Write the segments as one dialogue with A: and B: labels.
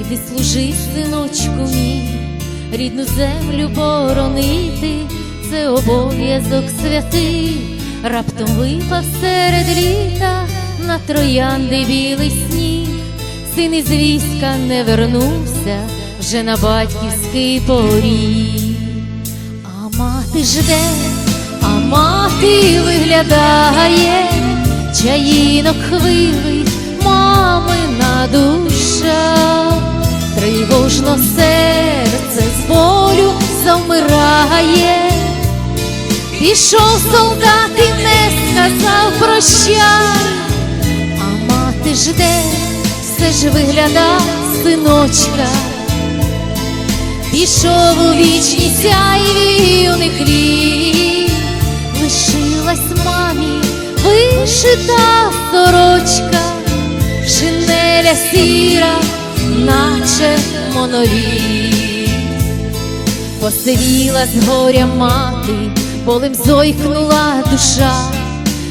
A: Іди служи, синочку мій, рідну землю боронити, це обов'язок святий, раптом випав серед літа на троянди білий сніг, син із війська не вернувся вже на батьківський поріг. А мати жде, а мати виглядає, чаїнок хвилить, мамина душа, тривожно серце з болю завмирає, пішов солдат і не сказав прощай, а мати жде, все ж вигляда синочка. Пішов у вічність сяйві юних літ, лишилась мамі вишита сорочка, шинеля сіра, наче моноліт. Посивіла з горя мати, болем зойкнула душа,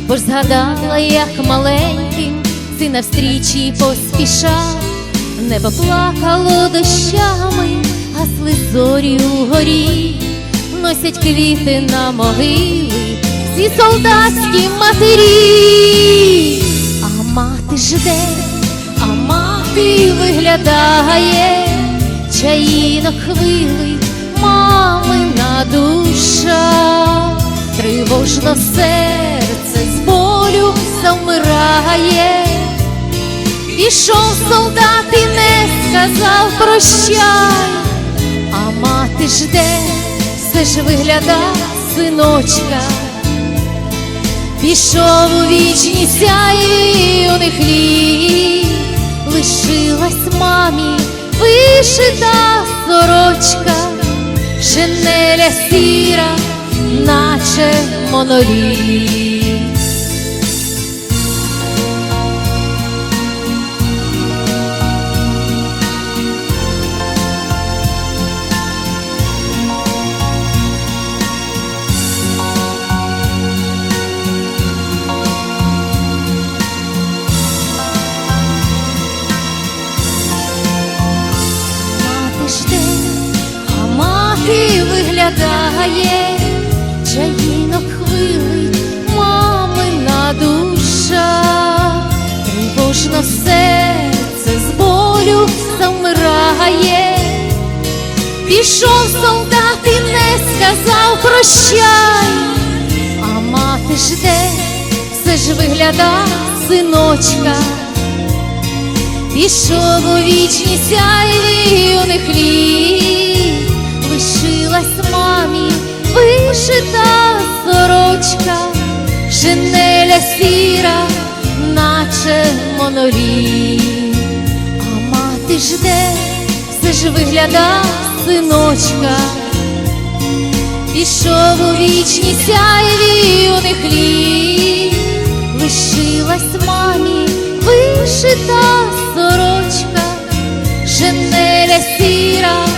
A: бо ж згадала, як маленьким сина встрічі поспішав, небо плакало дощами, гасли зорі угорі, носять квіти на могили, всі солдатські матері, а мати жде, мати виглядає, чаїнок хвилить, мамина душа, тривожно серце з болю завмирає. Пішов солдат і не сказав прощай, а мати жде, все ж вигляда синочка. Пішов у вічні вічність сяйві юних літ, лишилась мамі вишита сорочка, шинеля сіра, наче моноліт. Виглядає, чаїнок хвилить, мамина душа, тривожно серце з болю завмирає. Пішов солдат і не сказав прощай, а мати жде, все ж вигляда синочка. Пішов у вічність сяйві юних літ, вишита сорочка, шинеля сіра, наче монорі, а мати жде, все ж виглядав синочка, пішов у вічні сяєві у них лі, лишилась мамі вишита сорочка, шинеля сіра.